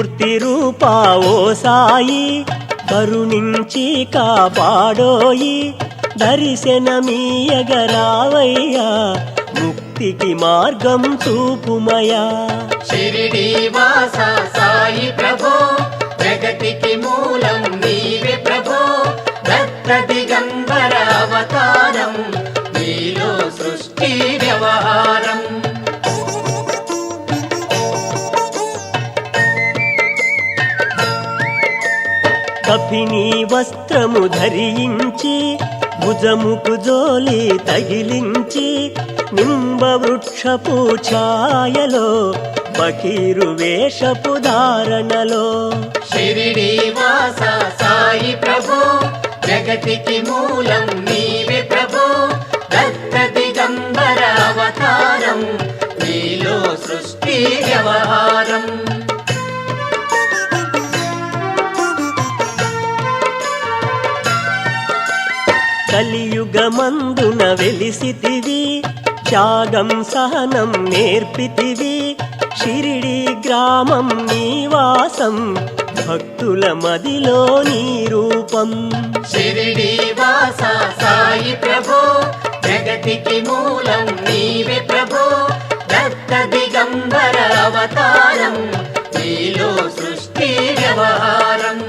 మూర్తి రూపా ఓ సాయి కరుణించి కాపాడోయి దర్శనమీయగరావయ్యా ముక్తికి మార్గం చూపుమయా. షిరిడీవాస సాయి ప్రభు జగతికి మూ కపిని వస్త్రము ధరించి భుజముకు జోలి తగిలించి నింబ వృక్షపు ఛాయలో బకీరు వేషపు ధారణలో. షిరిడీవాస సాయి ప్రభు జగతికి మూలం నీవే ప్రభు దత్త దిగంబర అవతారం నీలో సృష్టి వ్యవహారం. కలియుగమందున వెలిసితివి త్యాగం సహనం నేర్పితివి షిరిడి గ్రామం నీవాసం భక్తుల మదిలో నీ రూపం. షిరిడి వాస సాయి ప్రభో జగతికి మూలం నీవే ప్రభో దత్త దిగంబర అవతారం నీలో సృష్టి వ్యవహారం.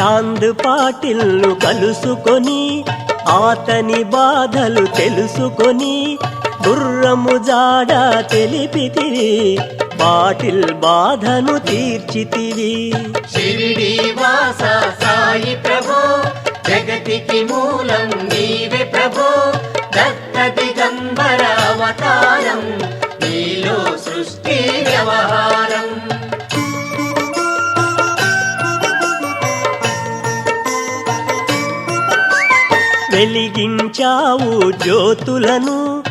చాంద్ పాటిల్ను కలుసుకొని ఆతని బాధలు తెలుసుకొని గుర్రము జాడ తెలిపితివి పాటిల్ బాధను తీర్చితివి షిరిడీవాస సాయి ప్రభు జగతికి మూలం నీవే ప్రభు దత్త దిగంబర అవతారం నీలో సృష్టి వ్యవహారం. వెలిగించావు జ్యోతులను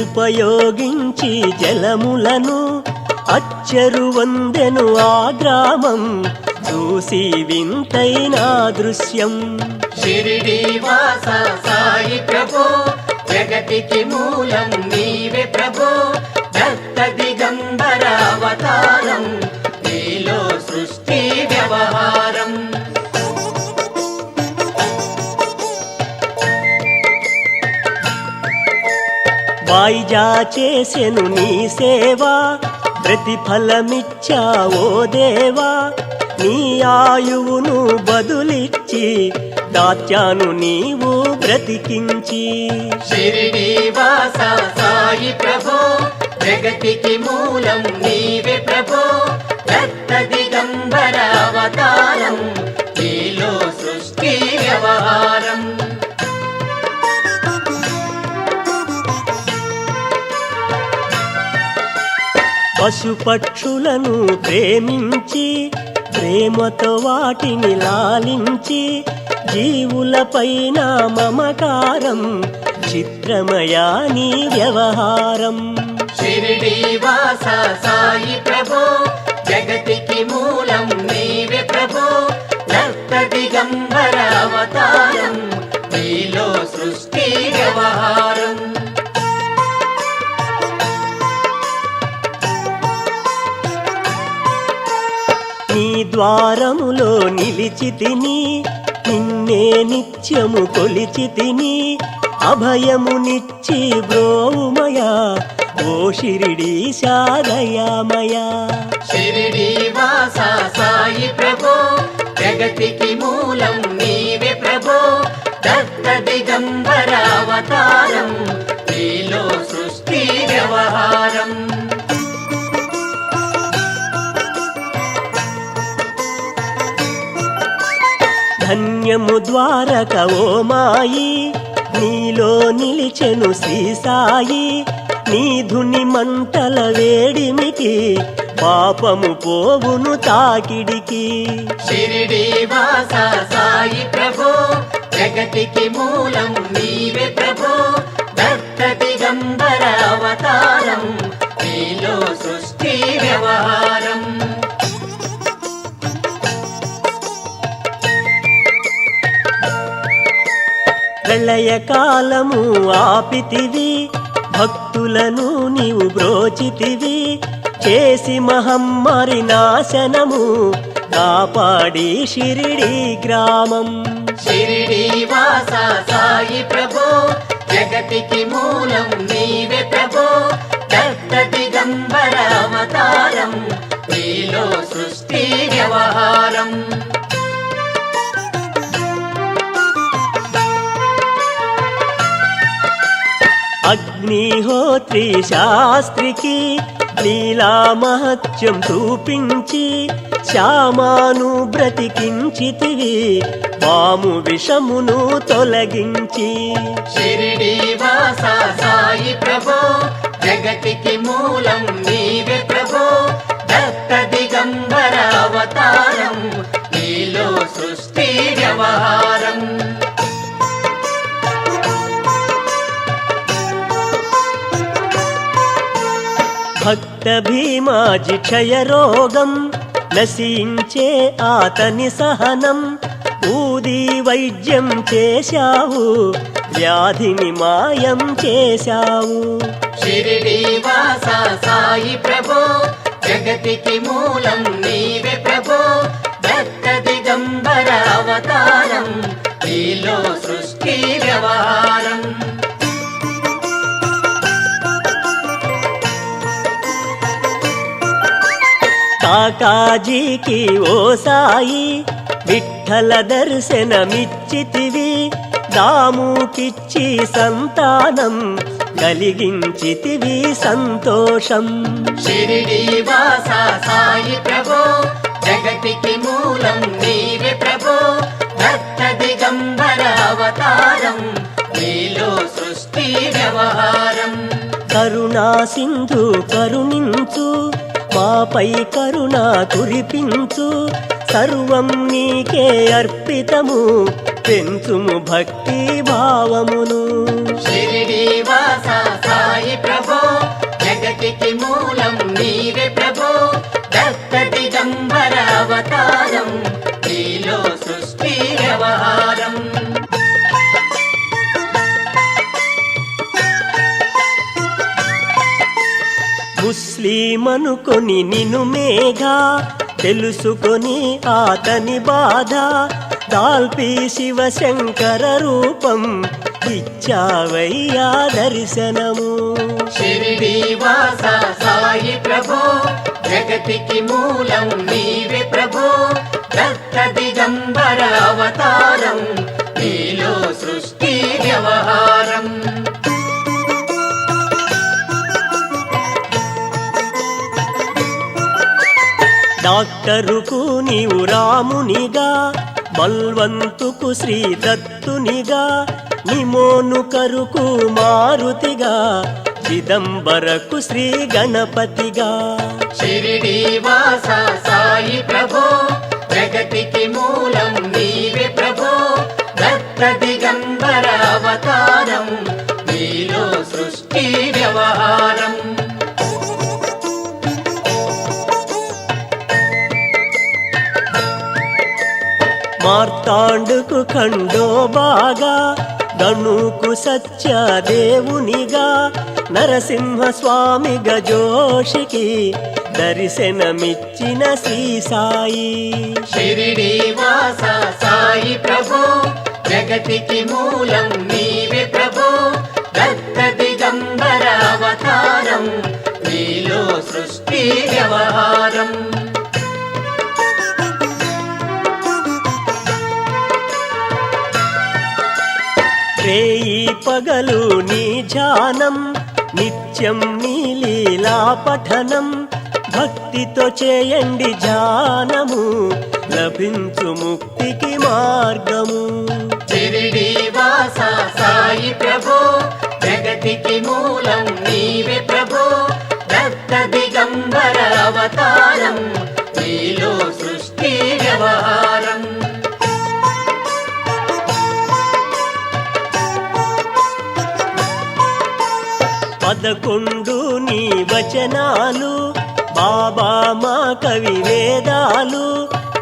ఉపయోగించి జలములను. అచ్చరు వందెను ఆ గ్రామం చూసి వింతైన దృశ్యం. షిరిడీవాస సాయి ప్రభు జగతికి మూలం నీవే ప్రభు. దత్త దిగంబర అవతారం నీలో సృష్టి వ్యవహారం. వాయిజా చేసెను నీ సేవా ప్రతిఫలమిచ్చావో దేవా. నీ ఆయువును బదులిచ్చి దాత్యాను నీవు బ్రతికించి. షిరిడీవాస సాయి ప్రభో జగతికి మూలం నీవే ప్రభో. దత్త దిగంబర అవతారం పశుపక్షులను ప్రేమించి ప్రేమతో వాటిని లాలించి జీవులపైన మమకారం చిత్రమయా నీ వ్యవహారం. షిరిడీవాస సాయి ప్రభో జగతికి మూలం నీవే ప్రభో నర్త దిగంబర అవతారం నీలో సృష్టి వ్యవహారం. ద్వారములో నిలిచి తిని నిన్నే నిత్యము కొలిచి తిని అభయమునిచ్చి బ్రోమయా ఓ షిరిడీ సాదయామయా షిరిడీవాస సాయి ప్రభో జగతి ద్వారక ఓ మాయి నీలో నిలిచెను శ్రీ నీధుని మంటల వేడిమికి పాపము పోవును తాకిడికి. షిరిడి వాస సాయి ప్రభు జగతికి మూలం నీవే ప్రభు కాలము ఆపితివి భక్తులను నీవు బ్రోచితివి చేసి మహమ్మారి నాశనము కాపాడి షిరిడి గ్రామం. షిరిడి వాస సాయి ప్రభో జగతికి మూలం నీవే ప్రభో దత్త దిగంబర అవతారం నీలో సృష్టి వ్యవహారం. అగ్నిహోత్రి శాస్త్రికి లీలా మహత్యం చూపించి శ్యామాను బ్రతికించితివి పాము విషమును తొలగించి. షిరిడి వాస సాయి ప్రభో జగతికి మూలం నీవే ప్రభో దత్త దిగంబర అవతారం నీలో సృష్టి వ్యవహారం. భక్త భీమాజి క్షయరోగం నశించే ఆతని సహనం ఊది వైద్యం చేశావు వ్యాధిని మాయం చేశావు. షిరిడి సాయి ప్రభో జగతికి మూలం నీవే ప్రభో దత్త దిగంబర అవతారం నీలో సృష్టి వ్యవహారం. కాకాజీకి ఓ సాయి విఠల దర్శనమిచ్చితివి దాముకిచ్చి సంతానం కలిగించితివి సంతోషం. షిరిడి వాస సాయి ప్రభో జగతికి మూలం నీవే ప్రభో దత్త దిగంబర అవతారం నీలో సృష్టి వ్యవహారం. కరుణా సింధు కరుణించు మాపై కరుణ కురిపించు. సర్వం నీకే అర్పితము. పెంచుము భక్తి భావమును. షిరిడి సాయి ప్రభో జగతికి మూలం ముస్లిమనుకొని నిను మేఘా తెలుసుకొని ఆతని బాధ. దాల్పి శివశంకర రూపం ఇచ్చావయ్యా దర్శనము. షిరిడి సాయి ప్రభో జగతికి మూలం నీవే ప్రభో. దత్త దిగంబర అవతారం డాక్టరుకు నీవు రామునిగా బల్వంతుకు శ్రీ దత్తునిగా నిమోను కరుకు మారుతిగా చిదంబరకు శ్రీ గణపతిగా. షిరిడి సాయి ప్రభో జగతికి మూలం నీవే ప్రభో దత్త దిగంబర అవతారం నీలో సృష్టి వ్యవహారం. మార్తాండుకు కండో బాగా గణుకు సత్య దేవునిగా నరసింహ స్వామి గజోషికి దర్శనమిచ్చిన శ్రీ సాయి షిరిడి సాయి ప్రభు జగతికి మూలం నీవే ప్రభు దత్త దిగంబర అవతారం నీలో సృష్టి వ్యవహారం. రేయి పగలు నీ ధ్యానం నిత్యం నీ లీలా పఠనం. భక్తితో చేయండి ధ్యానము లభించు ముక్తికి మార్గము. షిరిడి వాస సాయి ప్రభు జగతికి మూలం నీవే ప్రభు. దత్త దిగంబర అవతారం నీలో సృష్టి వ్యవహారం. పదకొండు నీ వచనాలు బాబా మా కవి వేదాలు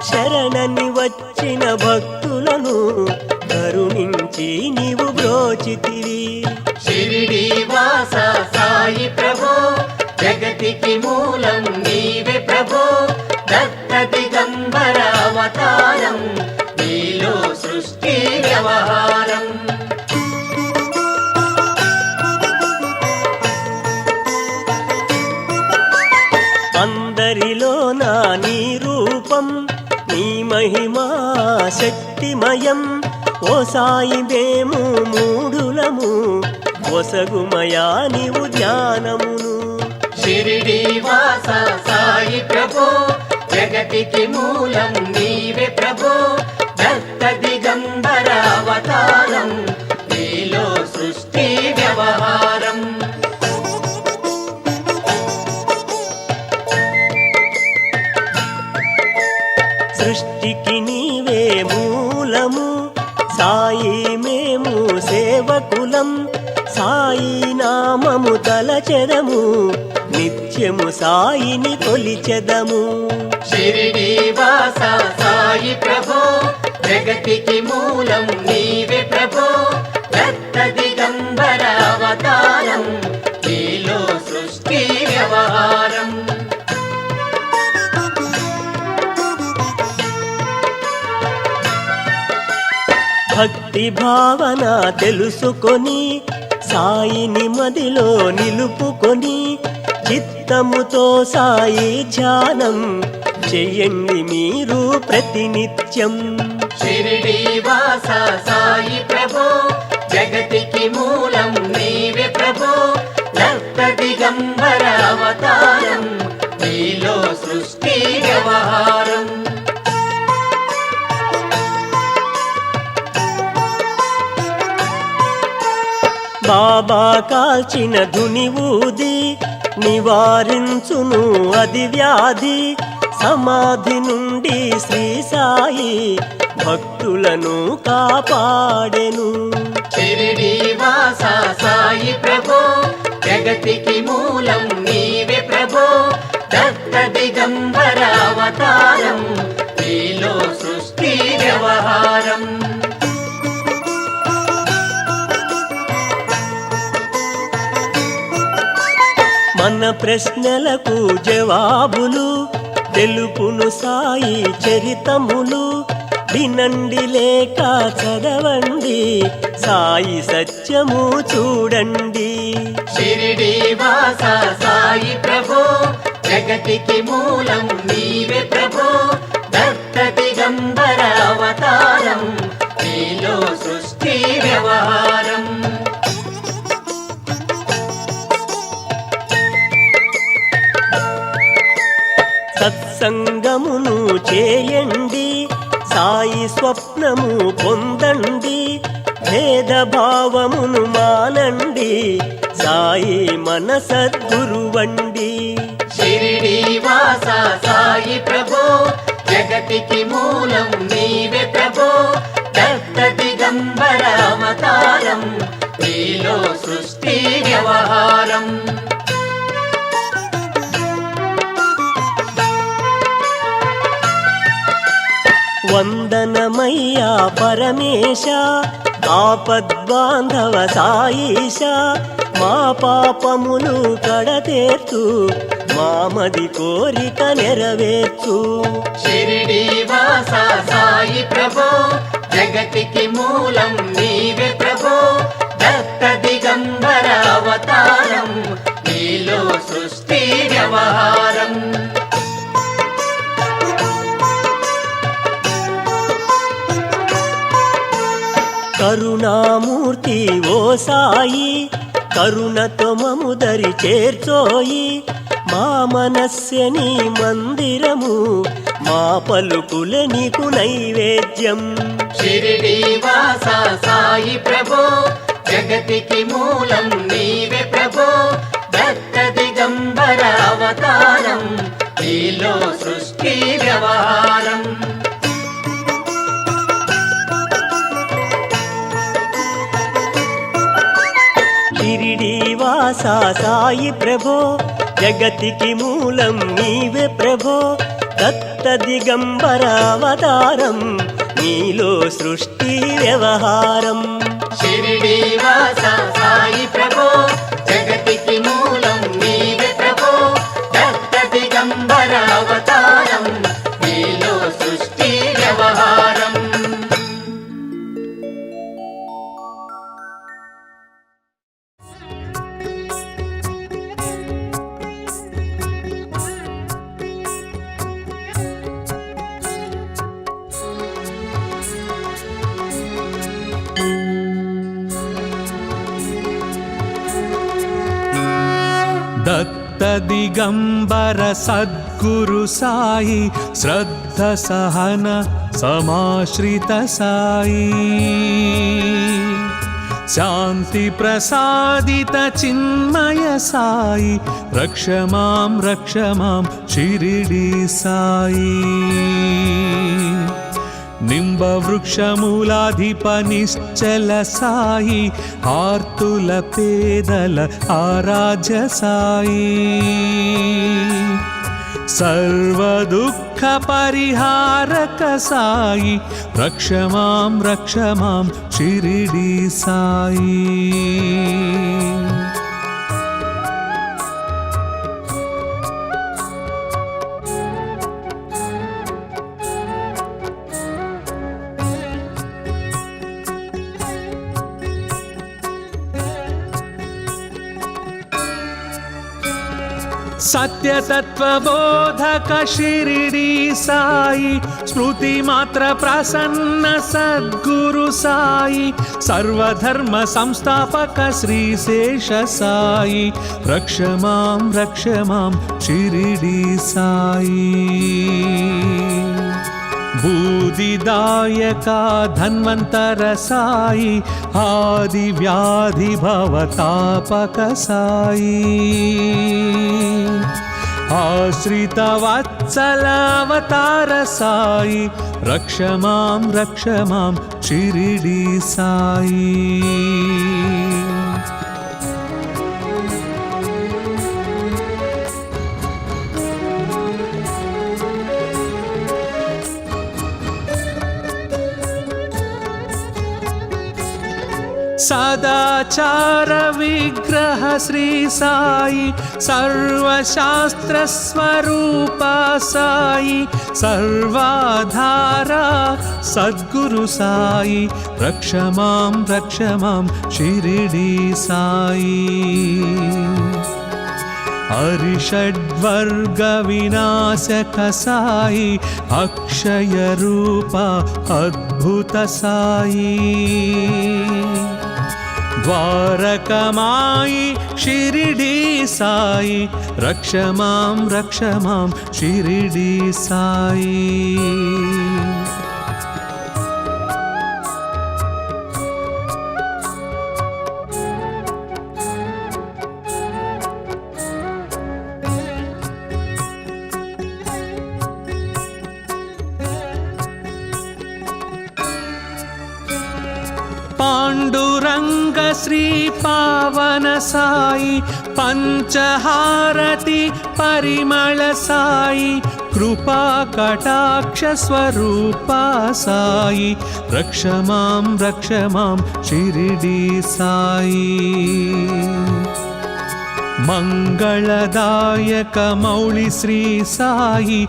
శరణని వచ్చిన భక్తులను కరుణించి నీవు బ్రోచితివి. షిరిడి వాస సాయి ప్రభు జగతికి మూలం నీవే ప్రభు దత్తతి ఓ మేము మూడులము ఒసగుమయా నీవు జ్ఞానమును. షిరిడి వాస సాయి ప్రభు జగతికి మూలం నీవే ప్రభు. తలచెదము నిత్యము సాయిని కొలిచెదము. షిరిడి వాస సాయి ప్రభో జగతికి మూలం నీవే ప్రభో. దత్త దిగంబర అవతారం నీలో సృష్టి వ్యవహారం. భక్తి భావన తెలుసుకొని సాయిని మదిలో నిలుపుకొని చిత్తముతో సాయి ధ్యానం చెయ్యండి మీరు ప్రతినిత్యం. షిరిడి వాస సాయి ప్రభో జగతికి మూలం నీవే ప్రభో రక్త దిగంబర అవతారం నీలో సృష్టి వ్యవహారం. బాబా కాల్చిన ధుని ఊది నివారించును అది వ్యాధి. సమాధి నుండి శ్రీ సాయి భక్తులను కాపాడెను. వాస సాయి ప్రభో జగతికి మూలం నీవే ప్రభో. దత్త దిగంబరావతారం మన ప్రశ్నలకు జవాబులు తెలుపును సాయి చరితములు. వినండి లేక చదవండి సాయి సత్యము చూడండి. షిరిడి వాస సాయి ప్రభు జగతికి మూలం నీవే ప్రభు. దత్త అవతారం నీలో సృష్టి వ్యవహారం. సత్సంగమును చేయండి సాయి స్వప్నము పొందండి భేదభావమును మానండి సాయి మన సద్గురువండి షిరిడి సాయి ప్రభో జగతికి మూలం నీవే ప్రభో దత్త దిగంబర అవతారం నీలో సృష్టి వ్యవహారం. వందనమయ్యా పరమేశ ఆపద్బాంధవ సాయిష మా పాపములు కడతేర్చు మామది కోరిక నెరవేర్చు. షిరిడి వాస సాయి ప్రభో జగతికి మూలం నీవే ప్రభో దత్త దిగంబర అవతారం నీలో సృష్టి వ్యవహారం. కరుణామూర్తి ఓ సాయి కరుణతో మముదరి చేర్చోయి. మా మనస్యని మందిరము మా పలుకులే నీకు నైవేద్యం. షిరిడి వాస సాయి ప్రభో జగతికి మూలం నీవే ప్రభో. దత్త దిగంబర అవతారం నీలో సృష్టి వ్యవహారం. ఆశా సాయి ప్రభో జగతికి మూలం నీవే ప్రభో దత్త దిగంబరావతారం నీలో సృష్టి వ్యవహారం. షిరిడి వాస సాయి ప్రభో జగతికి మూలం దిగంబర సద్గురు సాయి శ్రద్ధ సహన సమాశ్రిత సాయి. శాంతి ప్రసాదిత చిన్మయ సాయి రక్ష మాం రక్ష మాం షిరిడి సాయి. నింబ వృక్షమూలాధిప నిశ్చల సాయి ఆర్తుల పేదల ఆరాధ్య సాయి. సర్వ దుఃఖ పరిహారక సాయి. రక్ష మాం రక్ష మాం షిరిడి సాయి. సత్యతత్వబోధక షిరిడి సాయి స్మృతి మాత్ర ప్రసన్న సద్గురు సాయి. సర్వధర్మ సంస్థాపక శ్రీశేష సాయి. రక్ష మాం రక్ష మాం షిరిడి సాయి. బూదిదాయక ధన్వంతర సాయి ఆది వ్యాధి భవతాపక సాయి. ఆశ్రిత వత్సల సాయి రక్ష మాం రక్ష మాం చిరిడి సాయి. సదాచార విగ్రహ శ్రీ సాయి సర్వశాస్త్ర స్వరూప సాయి సర్వాధార సద్గురు సాయి. రక్ష మాం రక్ష మాం షిరిడి సాయి. హరిషడ్వర్గ వినాశక సాయి. అక్షయ రూప అద్భుత సాయి ద్వారకమాయి షిరిడి సాయి. రక్ష మాం రక్ష మాం షిరిడి సాయి పాండురంగ శ్రీ పావన సాయి పంచహారతి పరిమళ సాయి కృపా కటాక్ష స్వరూప సాయి రక్ష మాం రక్ష మాం షిరిడి సాయి. మంగళదాయక మౌళి శ్రీ సాయి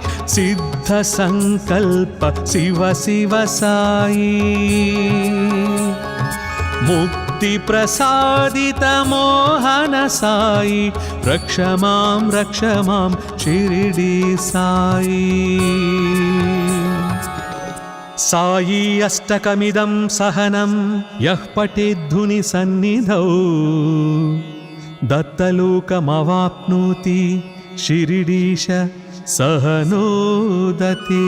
సిద్ధ సంకల్ప శివ శివ సాయి ముక్తి ప్రసాదిత మోహన సాయి రక్ష మాం రక్ష మాం షిరిడి సాయి సాయి అష్టకమిదం సహనం యః పఠేద్ధుని సన్నిధౌ दत्तलोकमवाप्नोति शिरिडीश सह नोदते